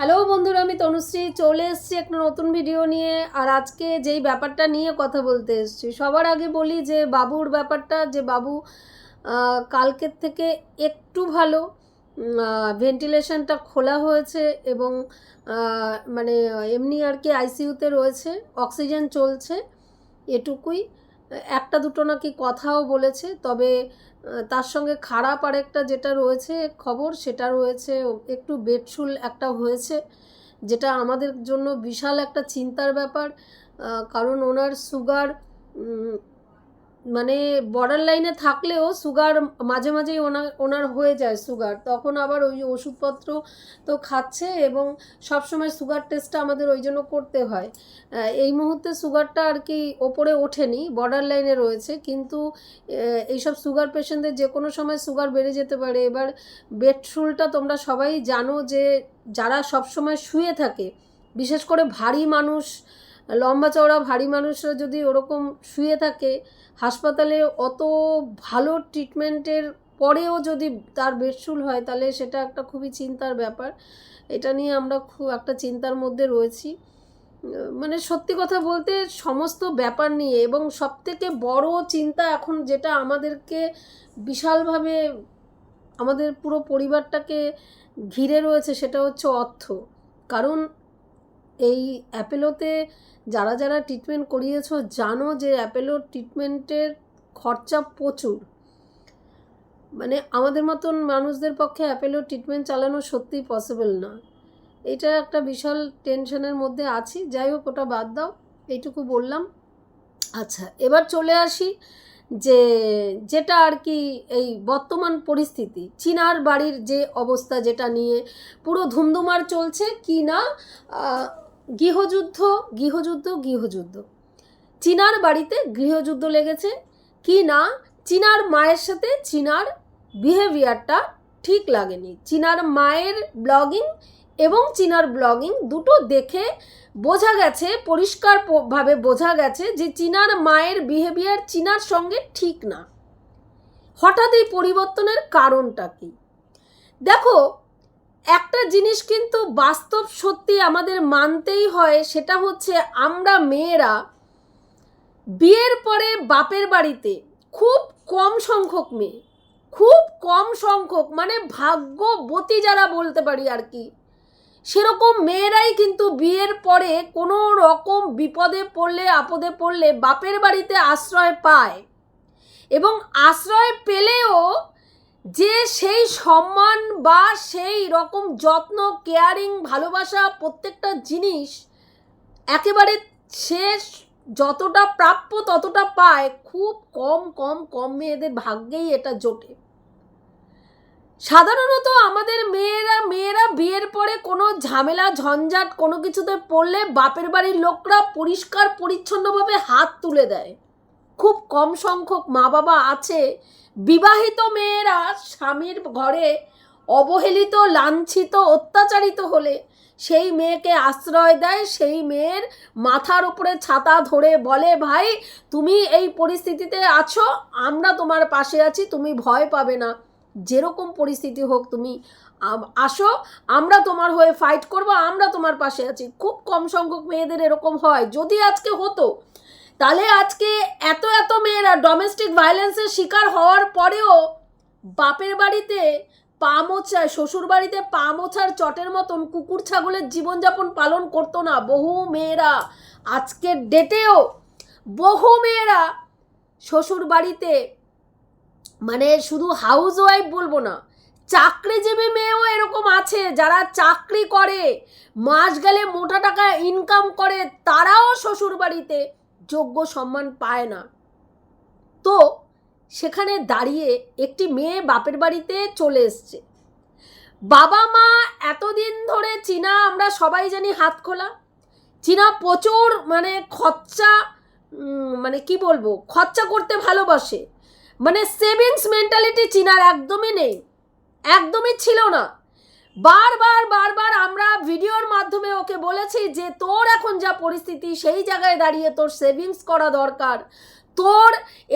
Hello বন্ধুরা, আমি তনুশ্রী। চলে এসেছি একটা নতুন ভিডিও নিয়ে। আর আজকে যেই ব্যাপারটা নিয়ে কথা বলতে এসেছি, সবার আগে বলি যে বাবুর ব্যাপারটা, যে বাবু কালকের থেকে একটু ভালো ভেন্টিলেশনটা খোলা হয়েছে এবং মানে এমনি আর কি আইসিইউতে রয়েছে অক্সিজেন চলছে, এটুকুই। একটা দুটো নাকি কথাও বলেছে, তবে তার সঙ্গে খারাপ আরেকটা যেটা রয়েছে খবর, সেটা রয়েছে একটু বেডশুল একটা হয়েছে, যেটা আমাদের জন্য বিশাল একটা চিন্তার ব্যাপার। কারণ ওনার সুগার মানে বর্ডার লাইনে থাকলেও সুগার মাঝে মাঝেই ওনার ওনার হয়ে যায় সুগার তখন আবার ওই ওষুধপত্র তো খাচ্ছে এবং সবসময় সুগার টেস্টটা আমাদের ওই জন্য করতে হয়। এই মুহূর্তে সুগারটা আর কি ওপরে ওঠেনি বর্ডার লাইনে রয়েছে। কিন্তু এইসব সুগার পেশেন্টদের যে কোনো সময় সুগার বেড়ে যেতে পারে। এবার বেডশুলটা তোমরা সবাই জানো যে যারা সব সময় শুয়ে থাকে, বিশেষ করে ভারী মানুষ লম্বা চওড়া, ভারী মানুষরা যদি ওরকম শুয়ে থাকে, হাসপাতালে অত ভালো ট্রিটমেন্টের পরেও যদি তার বেডশুল হয়, তাহলে সেটা একটা খুবই চিন্তার ব্যাপার। এটা নিয়ে আমরা খুব একটা চিন্তার মধ্যে রয়েছি। মানে সত্যি কথা বলতে সমস্ত ব্যাপার নিয়ে এবং সবথেকে বড় চিন্তা এখন যেটা আমাদেরকে বিশালভাবে আমাদের পুরো পরিবারটাকে ঘিরে রয়েছে সেটা হচ্ছে অর্থ। কারণ এই অ্যাপেলোতে যারা যারা ট্রিটমেন্ট করিয়েছ, জানো যে অ্যাপেলোর ট্রিটমেন্টের খরচা প্রচুর। মানে আমাদের মতন মানুষদের পক্ষে অ্যাপেলোর ট্রিটমেন্ট চালানো সত্যিই পসিবল না। এটা একটা বিশাল টেনশনের মধ্যে আছি। যাই হোক, ওটা বাদ দাও, এইটুকু বললাম। আচ্ছা এবার চলে আসি যে, যেটা আর কি এই বর্তমান পরিস্থিতি। চীনার বাড়ির যে অবস্থা, যেটা নিয়ে পুরো ধুমধুমার চলছে, কি না গৃহযুদ্ধ গৃহযুদ্ধ গৃহযুদ্ধ। চীনার বাড়িতে গৃহযুদ্ধ লেগেছে। কি না, চীনার মায়ের সাথে চীনার বিহেভিয়ারটা ঠিক লাগেনি। চীনার মায়ের ব্লগিং এবং চীনার ব্লগিং দুটো দেখে বোঝা গেছে, পরিষ্কার প- বোঝা গেছে যে চীনার মায়ের বিহেভিয়ার চীনার সঙ্গে ঠিক না। হঠাৎ এই পরিবর্তনের কারণটা কি? দেখো একটা জিনিস কিন্তু বাস্তব সত্যি আমাদের মানতেই হয়, সেটা হচ্ছে আমরা মেয়েরা বিয়ের পরে বাপের বাড়িতে খুব কম সংখ্যক মেয়ে, খুব কম সংখ্যক মানে ভাগ্যবতী যারা বলতে পারি আর কি, সেরকম মেয়েরাই কিন্তু বিয়ের পরে কোনো রকম বিপদে পড়লে, আপদে পড়লে বাপের বাড়িতে আশ্রয় পায় এবং আশ্রয় পেলেও যে সেই সম্মান বা সেই রকম যত্ন কেয়ারিং ভালোবাসা প্রত্যেকটা জিনিস একেবারে শেষ যতটা প্রাপ্য ততটা পায়, খুব কম কম কম মেয়েদের ভাগ্যেই এটা জোটে। সাধারণত আমাদের মেয়েরা মেয়েরা বিয়ের পরে কোনো ঝামেলা, ঝঞ্ঝাট কোনো কিছুতে পড়লে বাপের বাড়ির লোকরা পরিষ্কার, পরিচ্ছন্নভাবে হাত তুলে দেয়। খুব কম সংখ্যক মা বাবা আছে। বিবাহিত মেয়েরা স্বামীর ঘরে অবহেলিত, লাঞ্ছিত, অত্যাচারিত হলে সেই মেয়েকে আশ্রয় দেয়, সেই মেয়ের মাথার উপরে ছাতা ধরে বলে, ভাই, তুমি এই পরিস্থিতিতে আছো, আমরা তোমার পাশে আছি, তুমি ভয় পাবে না। যেরকম পরিস্থিতি হোক তুমি আসো, আমরা তোমার হয়ে ফাইট করব, আমরা তোমার পাশে আছি। খুব কম সংখ্যক মেয়েদের এরকম হয়। যদি আজকে হতো তাহলে আজকে এত এত মেয়েরা ডোমেস্টিক ভায়োলেন্সের শিকার হওয়ার পরেও বাপের বাড়িতে পা মোছায়, শ্বশুর বাড়িতে পা মোছার চটের মতন কুকুর ছাগলের জীবনযাপন পালন করতো না বহু মেয়েরা। আজকের ডেটেও বহু মেয়েরা শ্বশুর বাড়িতে মানে শুধু হাউস ওয়াইফ বলব না, চাকরিজীবী মেয়েও এরকম আছে যারা চাকরি করে, মাস গেলে মোটা টাকা ইনকাম করে, তারাও শ্বশুর বাড়িতে যোগ্য সম্মান পায় না। তো সেখানে দাঁড়িয়ে একটি মেয়ে বাপের বাড়িতে চলে এসছে। বাবা মা এতদিন ধরে চীনা আমরা সবাই জানি হাত খোলা। চীনা প্রচুর মানে খরচা মানে কি বলব, খরচা করতে ভালোবাসে। মানে সেভিংস মেন্টালিটি চীনার একদমই নেই। একদমই ছিল না। বারবার বারবার আমরা ভিডিওর মাধ্যমে ওকে বলেছি যে তোর এখন যা পরিস্থিতি, সেই জায়গায় দাঁড়িয়ে তোর সেভিংস করা দরকার। তোর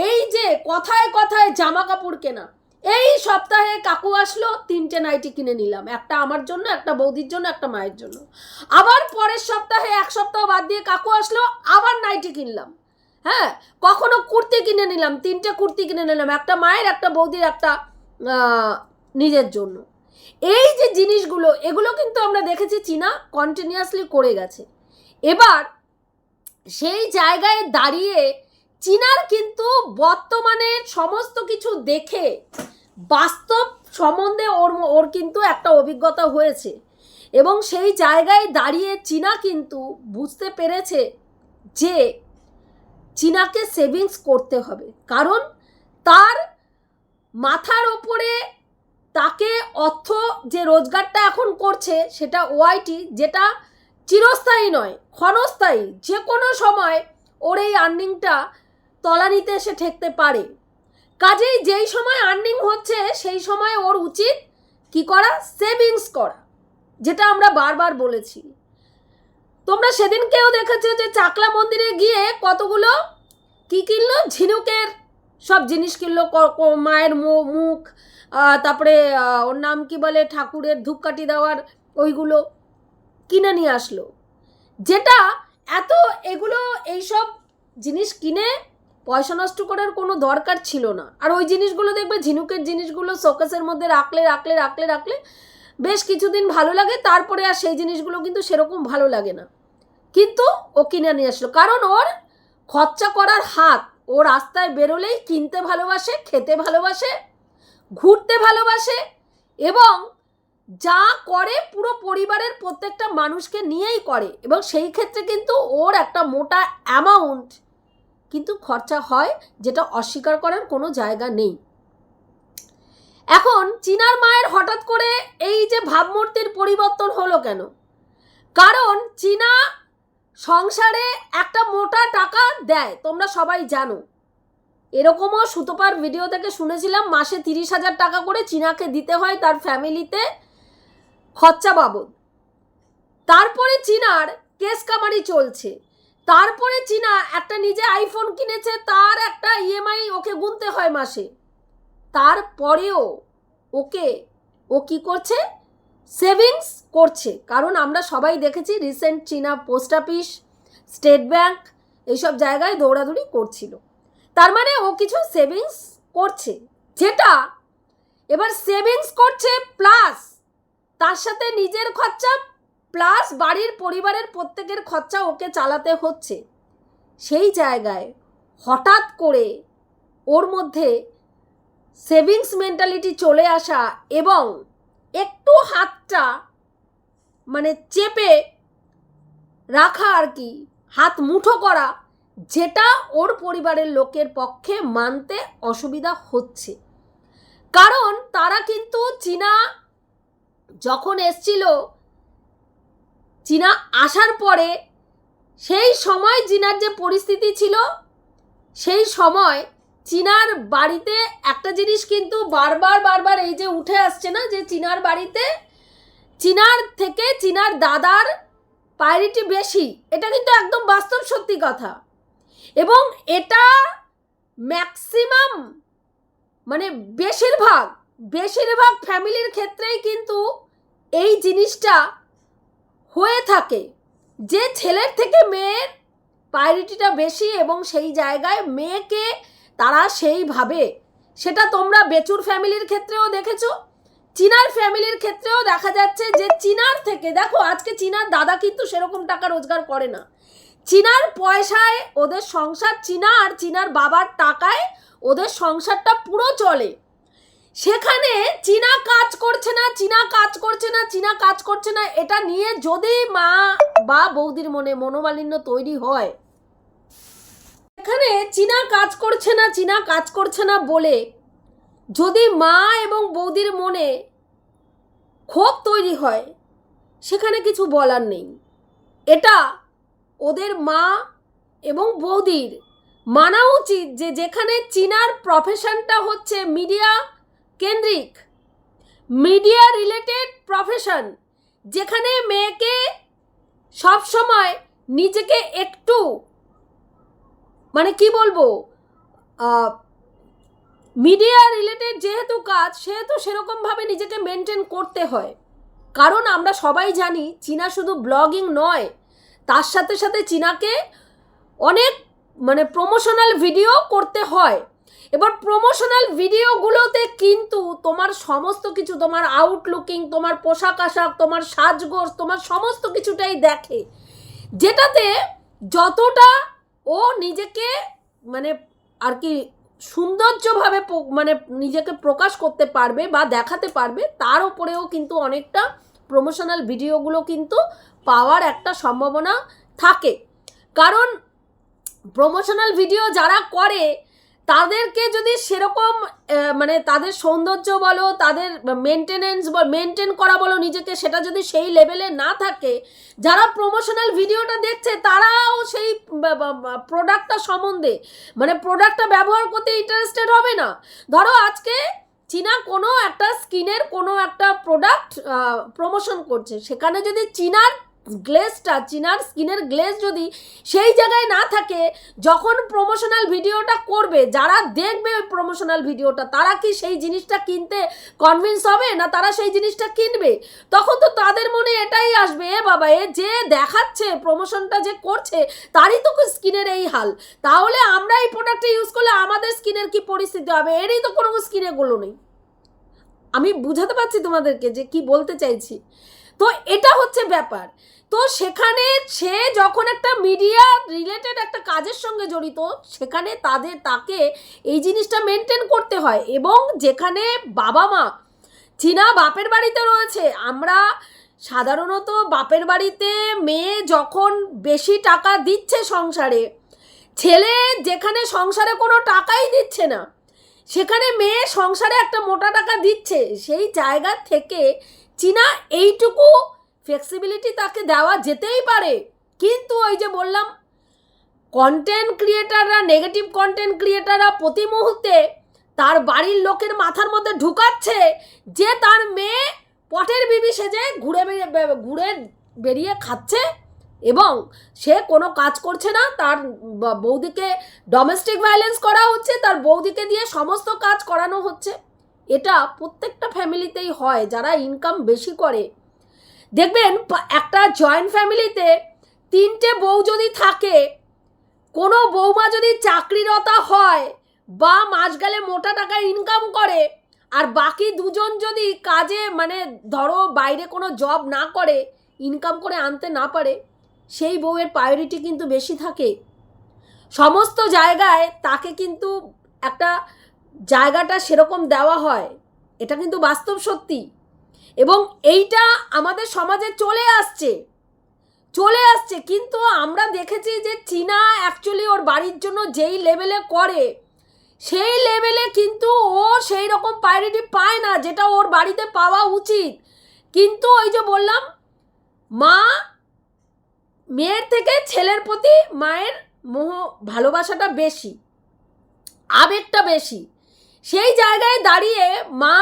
এই যে কথায় কথায় জামা কাপড় কেনা, এই সপ্তাহে কাকু আসলো, তিনটে নাইটি কিনে নিলাম। একটা আমার জন্য, একটা বৌদির জন্য, একটা মায়ের জন্য। আবার পরের সপ্তাহে এক সপ্তাহ বাদ দিয়ে কাকু আসলো, আবার নাইটি কিনলাম। হ্যাঁ কখনো কুর্তি কিনে নিলাম, তিনটে কুর্তি কিনে নিলাম, একটা মায়ের, একটা বৌদির, একটা নিজের জন্য। এই যে জিনিসগুলো, এগুলো কিন্তু আমরা দেখেছি চীনা কন্টিনিউয়াসলি করে গেছে। এবার সেই জায়গায় দাঁড়িয়ে চীনার কিন্তু বর্তমানে সমস্ত কিছু দেখে বাস্তব সম্বন্ধে ওর ওর কিন্তু একটা অভিজ্ঞতা হয়েছে। এবং সেই জায়গায় দাঁড়িয়ে চীনা কিন্তু বুঝতে পেরেছে যে চীনাকে সেভিংস করতে হবে। কারণ তার মাথার ওপরে তাকে অর্থ যে রোজগারটা এখন করছে সেটা ওআইটি যেটা চিরস্থায়ী নয়, ক্ষণস্থায়ী। যে কোনো সময় ওর এই আর্নিংটা তলানিতে এসে ঠেকতে পারে। কাজেই যেই সময় আর্নিং হচ্ছে, সেই সময় ওর উচিত কি করা? সেভিংস করা, যেটা আমরা বারবার বলেছি। তোমরা সেদিন কেউ দেখেছ যে চাকলা মন্দিরে গিয়ে কতগুলো কি কিনলো? ঝিনুকের সব জিনিস কিনলো মায়ের মুখ তারপরে ওর নাম কি বলে, ঠাকুরের ধূপকাঠি দেওয়ার ওইগুলো কিনে নিয়ে আসলো। যেটা এত এগুলো এইসব জিনিস কিনে পয়সা নষ্ট করার কোনো দরকার ছিল না। আর ওই জিনিসগুলো দেখবে, ঝিনুকের জিনিসগুলো শোকেসের মধ্যে রাখলে রাখলে রাখলে রাখলে বেশ কিছুদিন ভালো লাগে, তারপরে আর সেই জিনিসগুলো কিন্তু সেরকম ভালো লাগে না। কিন্তু ও কিনে নিয়ে আসলো, কারণ ওর খরচা করার হাত ও রাস্তায় বেরোলেই কিনতে ভালোবাসে, খেতে ভালোবাসে, ঘুরতে ভালোবাসে এবং যা করে পুরো পরিবারের প্রত্যেকটা মানুষকে নিয়েই করে এবং সেই ক্ষেত্রে কিন্তু ওর একটা মোটা অ্যামাউন্ট কিন্তু খরচা হয় যেটা অস্বীকার করার কোনো জায়গা নেই। এখন চীনার মায়ের হঠাৎ করে এই যে ভাবমূর্তির পরিবর্তন হলো কেন? কারণ চীনা সংসারে একটা মোটা টাকা দেয়, তোমরা সবাই জানো। এরকমও সুতোপার ভিডিও থেকে শুনেছিলাম, মাসে তিরিশ হাজার টাকা করে চীনাকে দিতে হয় তার ফ্যামিলিতে খরচা বাবদ। তারপরে চীনার কেস কামারি চলছে। তারপরে চীনা একটা নিজে আইফোন কিনেছে, তার একটা ইএমআই ওকে গুনতে হয় মাসে। তারপরেও ওকে, ও কি করছে? সেভিংস করছে। কারণ আমরা সবাই দেখেছি রিসেন্ট চীনা পোস্ট অফিস স্টেট ব্যাংক এইসব জায়গায় দৌড়াদৌড়ি করছিল। তার মানে ও কিছু সেভিংস করছে। যেটা এবার সেভিংস করছে প্লাস তার সাথে নিজের খরচা প্লাস বাড়ির পরিবারের প্রত্যেকের খরচা ওকে চালাতে হচ্ছে। সেই জায়গায় হঠাৎ করে ওর মধ্যে সেভিংস মেন্টালিটি চলে আসা এবং একটু হাতটা মানে চেপে রাখা আর কি, হাত মুঠো করা, যেটা ওর পরিবারের লোকের পক্ষে মানতে অসুবিধা হচ্ছে। কারণ তারা কিন্তু চীনা যখন এসছিল, চীনা আসার পরে সেই সময় চীনার যে পরিস্থিতি ছিল, সেই সময় চীনার বাড়িতে একটা জিনিস কিন্তু বারবার বারবার এই যে উঠে আসছে না যে চীনার বাড়িতে চীনার থেকে চীনার দাদার প্রায়োরিটি বেশি, এটা কিন্তু একদম বাস্তব সত্যি কথা। এবং এটা ম্যাক্সিমাম মানে বেশিরভাগ বেশিরভাগ ফ্যামিলির ক্ষেত্রেই কিন্তু এই জিনিসটা হয়ে থাকে। যে ছেলের থেকে মেয়ের প্রায়োরিটিটা বেশি এবং সেই জায়গায় মেয়েকে তারা সেইভাবে সেটা তোমরা বেচুর ফ্যামিলির ক্ষেত্রেও দেখেছ। চীনার ফ্যামিলির ক্ষেত্রেও দেখা যাচ্ছে যে চীনার থেকে, দেখো আজকে চীনার দাদা কিন্তু সেরকম টাকা রোজগার করে না। চীনার পয়সায় ওদের সংসার চীনা আর চীনার বাবার টাকায় ওদের সংসারটা পুরো চলে। সেখানে চীনা কাজ করছে না, চীনা কাজ করছে না, চীনা কাজ করছে না, এটা নিয়ে যদি মা বা বৌদির মনে মনোমালিন্য তৈরি হয় এখানে চীনা কাজ করছে না, চীনা কাজ করছে না বলে যদি মা এবং বৌদির মনে ক্ষোভ তৈরি হয়, সেখানে কিছু বলার নেই। এটা ওদের মা এবং বৌদির মানা উচিত যে যেখানে চীনার প্রফেশনটা হচ্ছে মিডিয়া কেন্দ্রিক মিডিয়া রিলেটেড প্রফেশন যেখানে মেয়েকে সবসময় নিজেকে একটু মানে কি বলব? মিডিয়া রিলেটেড যেহেতু কাজ, সেহেতু সেরকমভাবে নিজেকে মেনটেন করতে হয়। কারণ আমরা সবাই জানি, চীনা শুধু ব্লগিং নয়, তার সাথে সাথে চীনাকে অনেক মানে প্রমোশনাল ভিডিও করতে হয়। এবার প্রমোশনাল ভিডিওগুলোতে কিন্তু তোমার সমস্ত কিছু, তোমার আউটলুকিং তোমার পোশাক আশাক, তোমার সাজগোজ, তোমার সমস্ত কিছুটাই দেখে। যেটাতে যতটা ও নিজেকে মানে আর কি সৌন্দর্যভাবে মানে নিজেকে প্রকাশ করতে পারবে বা দেখাতে পারবে, তার উপরেও কিন্তু অনেকটা প্রমোশনাল ভিডিওগুলো কিন্তু পাওয়ার একটা সম্ভাবনা থাকে। কারণ প্রমোশনাল ভিডিও যারা করে তাদেরকে যদি সেরকম মানে তাদের সৌন্দর্য বলো, তাদের মেনটেনেন্স বা মেনটেন করা বলো নিজেকে, সেটা যদি সেই লেভেলে না থাকে, যারা প্রমোশনাল ভিডিওটা দেখছে, তারাও সেই প্রোডাক্টটা সম্বন্ধে মানে প্রোডাক্টটা ব্যবহার করতে ইন্টারেস্টেড হবে না। ধরো আজকে চীনা কোনো একটা স্কিনের কোনো একটা প্রোডাক্ট প্রমোশন করছে। সেখানে যদি চীনার গ্লেজটা চিনার স্কিনের গ্লেজ যদি সেই জায়গায় না থাকে, যখন প্রমোশনাল ভিডিওটা করবে, যারা দেখবে ওই প্রমোশনাল ভিডিওটা, তারা কি সেই জিনিসটা কিনতে কনভিন্স হবে না তারা সেই জিনিসটা কিনবে? তখন তো তাদের মনে এটাই আসবে, এ বাবা, এ যে দেখাচ্ছে প্রমোশনটা যে করছে, তারই তো স্কিনের এই হাল। তাহলে আমরা এই প্রোডাক্টটা ইউজ করলে আমাদের স্কিনের কি পরিস্থিতি হবে? এরই তো কোনো স্কিনে গুলো নেই। আমি বুঝাতে পারছি তোমাদেরকে যে কি বলতে চাইছি। তো এটা হচ্ছে ব্যাপার। তো সেখানে সে যখন একটা মিডিয়া রিলেটেড একটা কাজের সঙ্গে জড়িত, সেখানে তাদের, তাকে এই জিনিসটা মেনটেন করতে হয় এবং যেখানে বাবা মা, চীনা বাপের বাড়িতে রয়েছে, আমরা সাধারণত বাপের বাড়িতে মেয়ে যখন বেশি টাকা দিচ্ছে সংসারে, ছেলে যেখানে সংসারে কোনো টাকাই দিচ্ছে না, সেখানে মেয়ে সংসারে একটা মোটা টাকা দিচ্ছে, সেই জায়গা থেকে চীনা এইটুকু ফ্লেক্সিবিলিটি তাকে দেওয়া যেতেই পারে। কিন্তু ওই যে বললাম কন্টেন্ট ক্রিয়েটাররা নেগেটিভ কন্টেন্ট ক্রিয়েটাররা প্রতি মুহূর্তে তার বাড়ির লোকের মাথার মধ্যে ঢুকাচ্ছে যে তার মেয়ে পটের বিবি সেজে ঘুরে ঘুরে বেরিয়ে খাচ্ছে এবং সে কোনো কাজ করছে না। তার বৌদিকে ডোমেস্টিক ভায়োলেন্স করা হচ্ছে, তার বৌদিকে দিয়ে সমস্ত কাজ করানো হচ্ছে। এটা প্রত্যেকটা ফ্যামিলিতেই হয়, যারা ইনকাম বেশি করে। দেখবেন একটা জয়েন্ট ফ্যামিলিতে তিনটে বউ যদি থাকে, কোনো বৌমা যদি চাকরিরতা হয় বা মাস গেলে মোটা টাকা ইনকাম করে, আর বাকি দুজন যদি কাজে মানে ধরো বাইরে কোনো জব না করে ইনকাম করে আনতে না পারে, সেই বউয়ের প্রায়োরিটি কিন্তু বেশি থাকে। সমস্ত জায়গায় তাকে কিন্তু একটা জায়গাটা সেরকম দেওয়া হয়, এটা কিন্তু বাস্তব সত্যি। এবং এইটা আমাদের সমাজে চলে আসছে চলে আসছে। কিন্তু আমরা দেখেছি যে চীনা অ্যাকচুয়ালি ওর বাড়ির জন্য যেই লেভেলে করে, সেই লেভেলে কিন্তু ও সেই রকম প্রায়োরিটি পায় না, যেটা ওর বাড়িতে পাওয়া উচিত। কিন্তু ওই যে বললাম, মা মেয়ের থেকে ছেলের প্রতি মায়ের মোহ, ভালোবাসাটা বেশি, আবেগটা বেশি। সেই জায়গায় দাঁড়িয়ে মা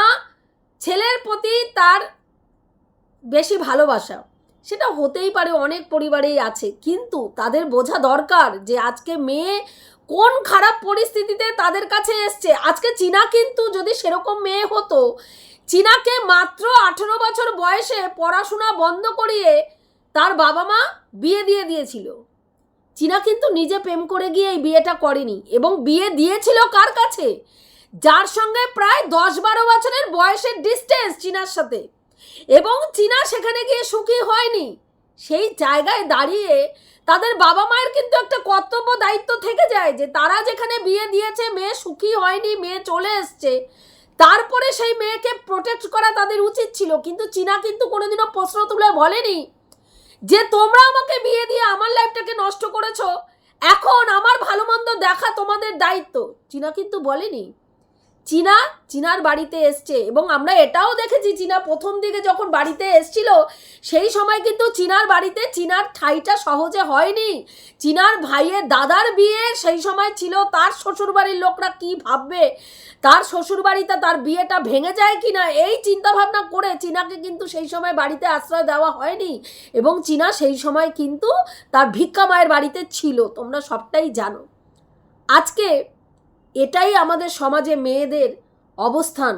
ছেলের প্রতি তার বেশি ভালোবাসা। সেটা হতেই পারে অনেক পরিবারেই আছে, কিন্তু তাদের বোঝা দরকার যে আজকে মেয়ে কোন খারাপ পরিস্থিতিতে তাদের কাছে এসছে। আজকে চীনা কিন্তু যদি সেরকম মেয়ে হতো, চীনাকে মাত্র আঠেরো বছর বয়সে পড়াশোনা বন্ধ করিয়ে তার বাবা মা বিয়ে দিয়ে দিয়েছিল। চীনা কিন্তু নিজে প্রেম করে গিয়ে এই বিয়েটা করেনি, এবং বিয়ে দিয়েছিল কার কাছে? যার সঙ্গে প্রায় দশ বারো বছরের বয়সের ডিস্টেন্স চীনার সাথে। এবং চীনা সেখানে গিয়ে সুখী হয়নি। সেই জায়গায় দাঁড়িয়ে তাদের বাবা মায়ের কিন্তু একটা কর্তব্য দায়িত্ব থেকে যায় যে তারা যেখানে বিয়ে দিয়েছে, মেয়ে সুখী হয়নি, মেয়ে চলে এসছে, তারপরে সেই মেয়েকে প্রোটেক্ট করা তাদের উচিত ছিল। কিন্তু চীনা কিন্তু কোনোদিনও প্রশ্ন তুলে বলেনি যে, তোমরা আমাকে বিয়ে দিয়ে আমার লাইফটাকে নষ্ট করেছ? এখন আমার ভালো মন্দ দেখা তোমাদের দায়িত্ব। চীনা কিন্তু বলেনি। চীনা, চীনার বাড়িতে এসছে। এবং আমরা এটাও দেখেছি, চীনা প্রথম দিকে যখন বাড়িতে এসছিল, সেই সময় কিন্তু চীনার বাড়িতে চীনার ঠাইটা সহজে হয়নি। চীনার ভাইয়ের দাদার বিয়ে সেই সময় ছিল, তার শ্বশুরবাড়ির লোকরা কি ভাববে? তার শ্বশুরবাড়িতে তার বিয়েটা ভেঙে যায় কিনা? এই চিন্তা ভাবনা করে চীনাকে কিন্তু সেই সময় বাড়িতে আশ্রয় দেওয়া হয়নি। এবং চীনা সেই সময় কিন্তু তার ভিক্ষা মায়ের বাড়িতে ছিল, তোমরা সবটাই জানো। আজকে এটাই আমাদের সমাজে মেয়েদের অবস্থান।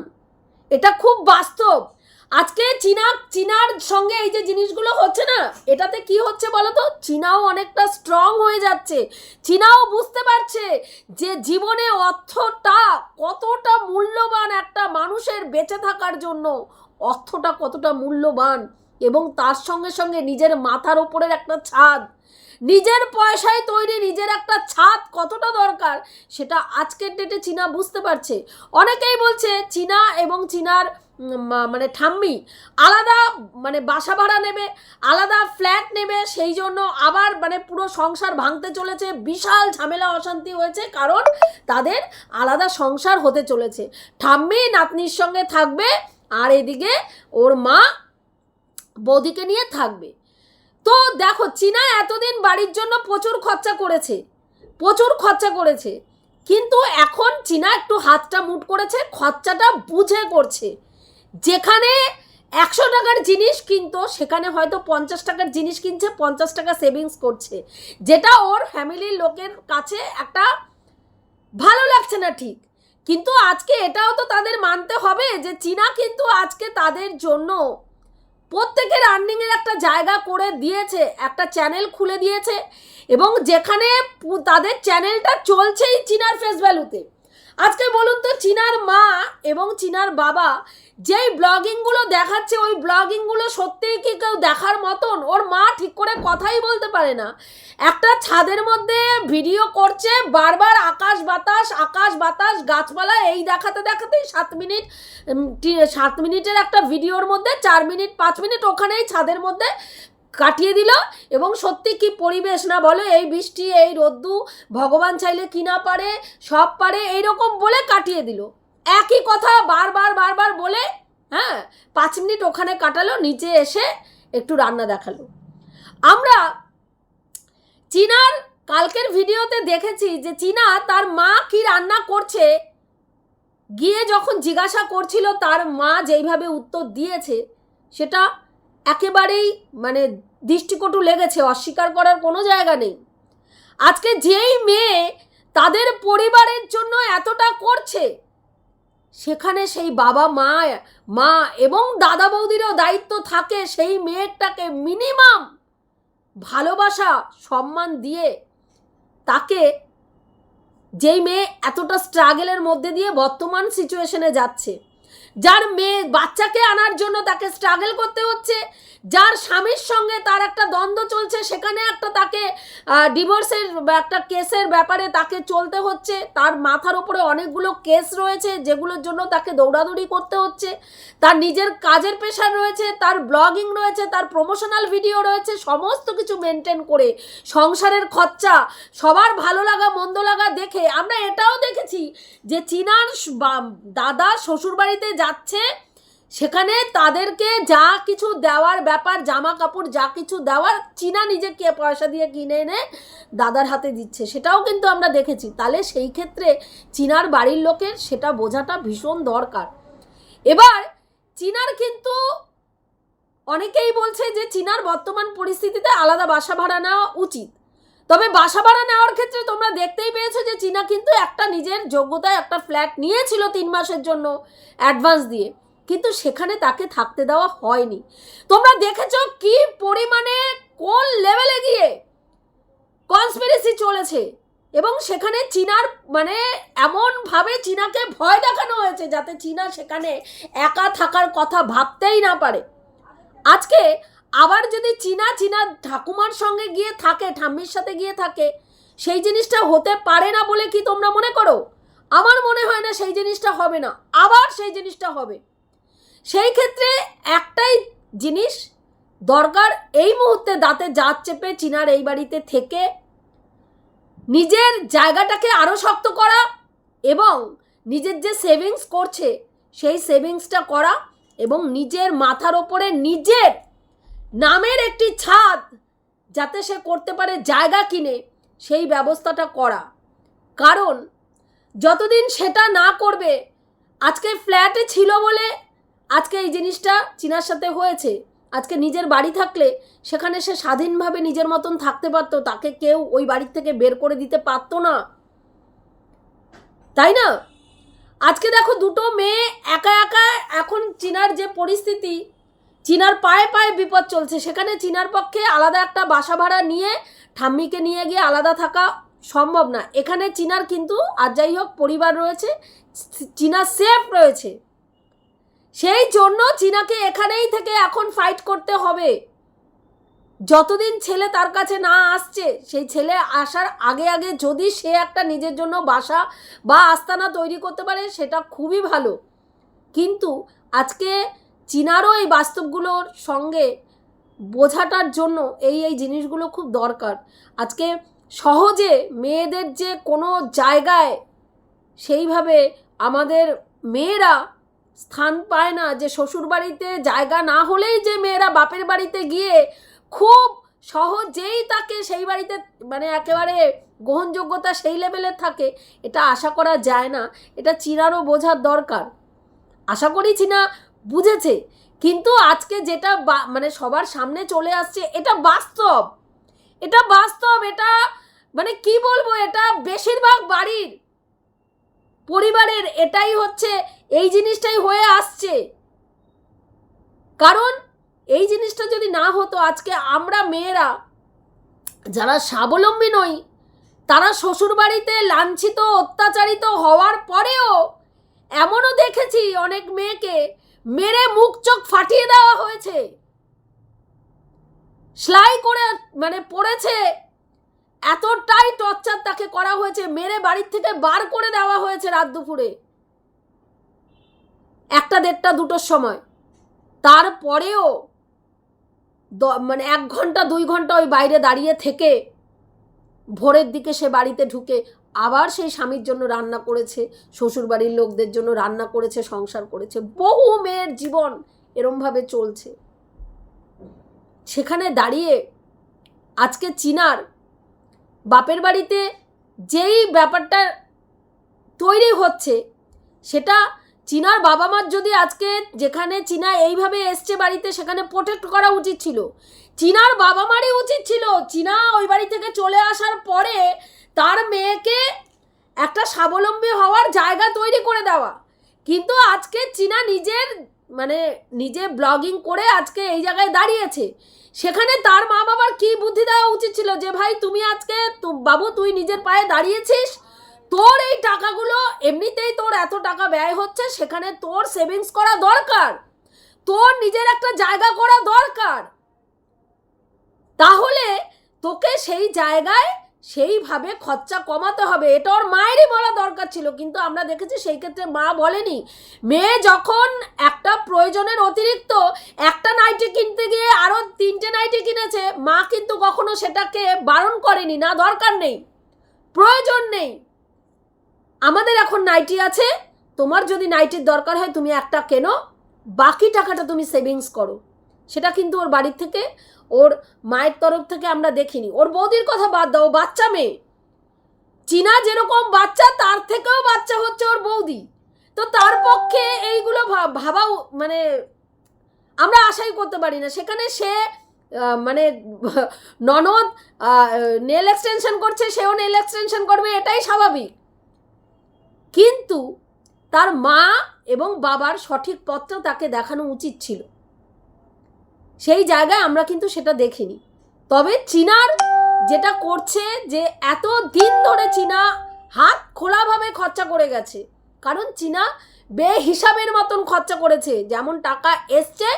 এটা খুব বাস্তব। আজকে চীনা, চীনার সঙ্গে এই যে জিনিসগুলো হচ্ছে না, এটাতে কি হচ্ছে বলো তো চীনাও অনেকটা স্ট্রং হয়ে যাচ্ছে। চীনাও বুঝতে পারছে যে জীবনে অর্থটা কতটা মূল্যবান একটা মানুষের বেঁচে থাকার জন্য অর্থটা কতটা মূল্যবান এবং তার সঙ্গে সঙ্গে নিজের মাথার ওপরের একটা ছাদ নিজের পয়সায় তৈরি নিজের একটা ছাদ কতটা দরকার সেটা আজকের ডেটে চীনা বুঝতে পারছে। অনেকেই বলছে চীনা এবং চীনার মানে ঠাম্মি আলাদা মানে বাসা ভাড়া নেবে, আলাদা ফ্ল্যাট নেবে, সেই জন্য আবার মানে পুরো সংসার ভাঙতে চলেছে, বিশাল ঝামেলা, অশান্তি হয়েছে কারণ তাদের আলাদা সংসার হতে চলেছে। ঠাম্মি নাতনির সঙ্গে থাকবে আর এদিকে ওর মা বৌদিকে নিয়ে থাকবে। তো দেখো, চীনা এতদিন বাড়ির জন্য প্রচুর খরচা করেছে, প্রচুর খরচা করেছে। কিন্তু এখন চীনা একটু হাতটা মুট করেছে, খরচাটা বুঝে করছে। যেখানে একশো টাকার জিনিস কিনতো, সেখানে হয়তো পঞ্চাশ টাকার জিনিস কিনছে, পঞ্চাশ টাকা সেভিংস করছে। যেটা ওর ফ্যামিলির লোকের কাছে একটা ভালো লাগছে না ঠিক। কিন্তু আজকে এটাও তো তাদের মানতে হবে যে, চীনা কিন্তু আজকে তাদের জন্য প্রত্যেকের আর্নিংয়ের একটা জায়গা করে দিয়েছে, একটা চ্যানেল খুলে দিয়েছে এবং যেখানে তাদের চ্যানেলটা চলছেই চিনার ফেস ভ্যালুতে আজকে বলুন তো চীনার মা এবং চীনার বাবা যেই ব্লগিংগুলো দেখাচ্ছে, ওই ব্লগিংগুলো সত্যিই কি কেউ দেখার মতন? ওর মা ঠিক করে কথাই বলতে পারে না। একটা ছাদের মধ্যে ভিডিও করছে, বারবার আকাশ বাতাস আকাশ বাতাস, গাছপালা, এই দেখাতে দেখাতেই সাত মিনিট সাত মিনিটের একটা ভিডিওর মধ্যে, চার মিনিট, পাঁচ মিনিট ওখানেই ছাদের মধ্যে কাটিয়ে দিল এবং সত্যি কি পরিবেশ না বলো, এই বৃষ্টি, এই রোদ্দু ভগবান চাইলে কি না পারে, সব পারে, এইরকম বলে কাটিয়ে দিল। একই কথা বারবার বারবার বলে হ্যাঁ পাঁচ মিনিট ওখানে কাটালো, নিচে এসে একটু রান্না দেখাল। আমরা চীনার কালকের ভিডিওতে দেখেছি যে চীনা তার মা কি রান্না করছে, গিয়ে যখন জিজ্ঞাসা করছিল তার মা যেইভাবে উত্তর দিয়েছে, সেটা একেবারেই মানে দৃষ্টিকটু লেগেছে, অস্বীকার করার কোনো জায়গা নেই। আজকে যেই মেয়ে তাদের পরিবারের জন্য এতটা করছে, সেখানে সেই বাবা মা মা এবং দাদা বৌদিরও দায়িত্ব থাকে সেই মেয়েটাকে মিনিমাম ভালোবাসা, সম্মান দিয়ে তাকে যেই মেয়ে এতটা স্ট্রাগেলের মধ্যে দিয়ে বর্তমান সিচুয়েশনে যাচ্ছে। যার মেয়ে বাচ্চাকে আনার জন্য তাকে স্ট্রাগল করতে হচ্ছে, যার স্বামীর সঙ্গে তার একটা দ্বন্দ্ব চলছে, সেখানে একটা তাকে ডিভোর্সের একটা কেসের ব্যাপারে তাকে চলতে হচ্ছে, তার মাথার উপরে অনেকগুলো কেস রয়েছে, যেগুলোর জন্য তাকে দৌড়াদৌড়ি করতে হচ্ছে, তার নিজের কাজের পেশার রয়েছে, তার ব্লগিং রয়েছে, তার প্রমোশনাল ভিডিও রয়েছে, সমস্ত কিছু মেনটেন করে, সংসারের খরচা, সবার ভালো লাগা, মন্দ লাগা দেখে, আমরা এটাও দেখেছি যে চীনার দাদা শ্বশুরবাড়িতে যাচ্ছে, সেখানে তাদেরকে যা কিছু দেওয়ার ব্যাপার জামা কাপড় যা কিছু দেওয়ার, চীনা নিজেকে পয়সা দিয়ে কিনে এনে দাদার হাতে দিচ্ছে। সেটাও কিন্তু আমরা দেখেছি। তাহলে সেই ক্ষেত্রে চীনার বাড়ির লোকের সেটা বোঝাটা ভীষণ দরকার। এবার চীনার কিন্তু অনেকেই বলছে যে, চীনার বর্তমান পরিস্থিতিতে আলাদা বাসা ভাড়া নেওয়া উচিত। তবে বাসা ভাড়া নেওয়ার ক্ষেত্রে তোমরা দেখতেই পেয়েছ যে চীনা কিন্তু একটা নিজের যোগ্যতায় একটা ফ্ল্যাট নিয়েছিল তিন মাসের জন্য অ্যাডভান্স দিয়ে। কিন্তু সেখানে তাকে থাকতে দেওয়া হয়নি। তোমরা দেখেছ কি পরিমাণে কোন লেভেলে গিয়ে কনস্পিরেসি চলেছে? এবং সেখানে চীনার মানে এমনভাবে চীনাকে ভয় দেখানো হয়েছে যাতে চীনা সেখানে একা থাকার কথা ভাবতেই না পারে। আজকে আবার যদি চীনা চীনা ঠাকুমার সঙ্গে গিয়ে থাকে, ঠাম্মির সাথে গিয়ে থাকে, সেই জিনিসটা হতে পারে না বলে কি তোমরা মনে করো? আমার মনে হয় না সেই জিনিসটা হবে না, আবার সেই জিনিসটা হবে। সেই ক্ষেত্রে একটাই জিনিস, দরকার এই মুহূর্তে দাঁতে জাত চেপে চীনার এই বাড়িতে থেকে নিজের জায়গাটাকে আরও শক্ত করা এবং নিজের যে সেভিংস করছে, সেই সেভিংসটা করা এবং নিজের মাথার ওপরে নিজের নামের একটি ছাদ যাতে সে করতে পারে জায়গা কিনে, সেই ব্যবস্থাটা করা। কারণ, যতদিন সেটা না করবে, আজকে ফ্ল্যাটে ছিল বলে আজকে এই জিনিসটা চিনার সাথে হয়েছে। আজকে নিজের বাড়ি থাকলে সেখানে সে স্বাধীনভাবে নিজের মতন থাকতে পারতো, তাকে কেউ ওই বাড়ির থেকে বের করে দিতে পারতো না। তাই না? আজকে দেখো দুটো মেয়ে একা একা এখন চীনার যে পরিস্থিতি চীনার পায়ে পায়ে বিপদ চলছে। সেখানে চীনার পক্ষে আলাদা একটা বাসা ভাড়া নিয়ে ঠাম্মিকে নিয়ে গিয়ে আলাদা থাকা সম্ভব না। এখানে চীনার কিন্তু আর যাই হোক পরিবার রয়েছে, চীনা সেফ রয়েছে। সেই জন্য চীনাকে এখানেই থেকে এখন ফাইট করতে হবে। যতদিন ছেলে তার কাছে না আসছে, সেই ছেলে আসার আগে আগে যদি সে একটা নিজের জন্য বাসা বা আস্তানা তৈরি করতে পারে, সেটা খুবই ভালো। কিন্তু আজকে চীনারও এই বাস্তবগুলোর সঙ্গে বোঝাটার জন্য এই এই জিনিসগুলো খুব দরকার। আজকে সহজে মেয়েদের যে কোনো জায়গায় সেইভাবে আমাদের মেয়েরা স্থান পায় না, যে শ্বশুর বাড়িতে জায়গা না হলেই যে মেয়েরা বাপের বাড়িতে গিয়ে খুব সহজেই তাকে সেই বাড়িতে মানে একেবারে গ্রহণযোগ্যতা সেই লেভেলের থাকে, এটা আশা করা যায় না। এটা চীনারও বোঝার দরকার। আশা করি, চীনা বুঝেছে। কিন্তু আজকে যেটা মানে সবার সামনে চলে আসছে, এটা বাস্তব। এটা বাস্তব, এটা মানে কি বলব, এটা বেশিরভাগ বাড়ির পরিবারের এটাই হচ্ছে, এই জিনিসটাই হয়ে আসছে। কারণ এই জিনিসটা যদি না হতো, আজকে আমরা মেয়েরা যারা স্বাবলম্বী নই, তারা শ্বশুরবাড়িতে লাঞ্ছিত, অত্যাচারিত হওয়ার পরেও এমনও দেখেছি অনেক মেয়েকে মেরে মুখ চোখ ফাটিয়ে দেওয়া হয়েছে। সেলাই করে মানে পড়েছে। এতটাই টর্চার তাকে করা হয়েছে, মেরে বাড়ির থেকে বার করে দেওয়া হয়েছে রাত দুপুরে। একটা দেড়টা, দুটোর সময়। তারপরেও মানে এক ঘণ্টা, দুই ঘণ্টা ওই বাইরে দাঁড়িয়ে থেকে ভোরের দিকে সে বাড়িতে ঢুকে আবার সেই স্বামীর জন্য রান্না করেছে শ্বশুর বাড়ির লোকদের জন্য রান্না করেছে, সংসার করেছে, বহু মেয়ের জীবন এরমভাবে চলছে। সেখানে দাঁড়িয়ে আজকে চিনার বাপের বাড়িতে যেই ব্যাপারটা তৈরি হচ্ছে, সেটা চীনার বাবা মার যদি আজকে যেখানে চীনা এইভাবে এসছে বাড়িতে, সেখানে প্রোটেক্ট করা উচিত ছিল। চীনার বাবা মারই উচিত ছিল। চীনা ওই বাড়ি থেকে চলে আসার পরে তার মেয়েকে একটা স্বাবলম্বী হওয়ার জায়গা তৈরি করে দেওয়া। কিন্তু আজকে চীনা নিজের মানে নিজে ব্লগিং করে আজকে এই জায়গায় দাঁড়িয়েছে। সেখানে তার মা বাবার কি বুদ্ধি দেওয়া উচিত ছিল যে, ভাই, তুমি আজকে বাবু, তুই নিজের পায়ে দাঁড়িয়েছিস। তোর এই টাকাগুলো এমনিতেই তোর এত টাকা ব্যয় হচ্ছে, সেখানে তোর সেভিংস করা দরকার। তোর নিজের একটা জায়গা করা দরকার। তাহলে তোকে সেই জায়গায় সেইভাবে খরচা কমাতে হবে, এটা ওর মায়েরই বলা দরকার ছিল, কিন্তু আমরা দেখেছি সেই ক্ষেত্রে মা বলেনি। মেয়ে যখন একটা প্রয়োজনের অতিরিক্ত একটা নাইটি কিনতে গিয়ে আরও তিনটে নাইটি কিনেছে, মা কিন্তু কখনো সেটাকে বারণ করেনি, না দরকার নেই, প্রয়োজন নেই। আমাদের এখন নাইটি আছে, তোমার যদি নাইটির দরকার হয় তুমি একটা কেনো, বাকি টাকাটা তুমি সেভিংস করো। সেটা কিন্তু ওর বাড়ির থেকে, ওর মায়ের তরফ থেকে আমরা দেখিনি। ওর বৌদির কথা বাদ দাও বাচ্চা মেয়ে। চীনা যেরকম বাচ্চা, তার থেকেও বাচ্চা হচ্ছে ওর বৌদি। তো তার পক্ষে এইগুলো ভাবা মানে আমরা আশাই করতে পারি না। সেখানে সে মানে ননদ নেল এক্সটেনশন করছে, সেও নেল এক্সটেনশন করবে, এটাই স্বাভাবিক। কিন্তু তার মা এবং বাবার সঠিক পথটা তাকে দেখানো উচিত ছিল। সেই জায়গায় আমরা কিন্তু সেটা দেখিনি। তবে চীনার যেটা করছে যে এত দিন ধরে চীনা হাত খোলাভাবে খরচা করে গেছে, কারণ চীনা বে হিসাবের মতন খরচা করেছে, যেমন টাকা এসছে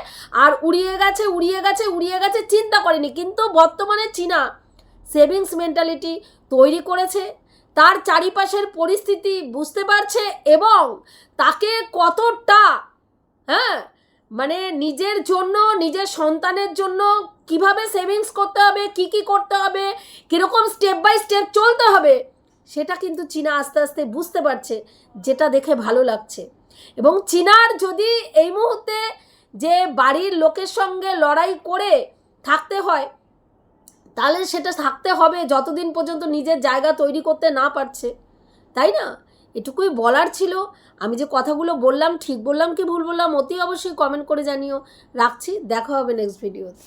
আর উড়িয়ে গেছে উড়িয়ে গেছে উড়িয়ে গেছে, চিন্তা করেনি। কিন্তু বর্তমানে চীনা সেভিংস মেন্টালিটি তৈরি করেছে, তার চারিপাশের পরিস্থিতি বুঝতে পারছে এবং তাকে কতটা হ্যাঁ মানে নিজের জন্য, নিজের সন্তানের জন্য কীভাবে সেভিংস করতে হবে, কি কি করতে হবে, কীরকম স্টেপ বাই স্টেপ চলতে হবে, সেটা কিন্তু চীনা আস্তে আস্তে বুঝতে পারছে, যেটা দেখে ভালো লাগছে। এবং চীনার যদি এই মুহূর্তে যে বাড়ির লোকের সঙ্গে লড়াই করে থাকতে হয়, তাহলে সেটা থাকতে হবে যতদিন পর্যন্ত নিজের জায়গা তৈরি করতে না পারছে। তাই না? এটুকুই বলার ছিল। আমি যে কথাগুলো বললাম, ঠিক বললাম কি ভুল বললাম, অতি অবশ্যই কমেন্ট করে জানিও। রাখছি, দেখা হবে নেক্সট ভিডিওতে